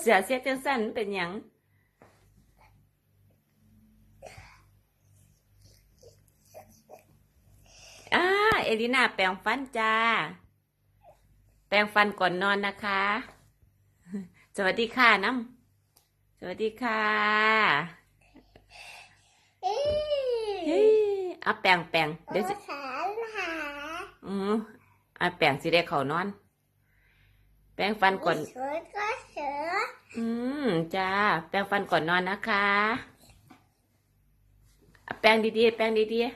เสือเสียจังสั้นมันเป็นหยังอ่าเอลิน่าแปรงฟันจ้า แปรงฟันก่อนนอนนะคะ สวัสดีค่ะน้ำสวัสดีค่ะเอ้เฮ้ยเอาแปรงแปรงเดี๋ยวสิภาษาหาอืมเอาแปรงสิได้เขานอน แปรงฟันก่อน สวยก็เสือ อืม จ้า แปรงฟันก่อนนอนนะคะ แปรงดีๆ แปรงดีๆ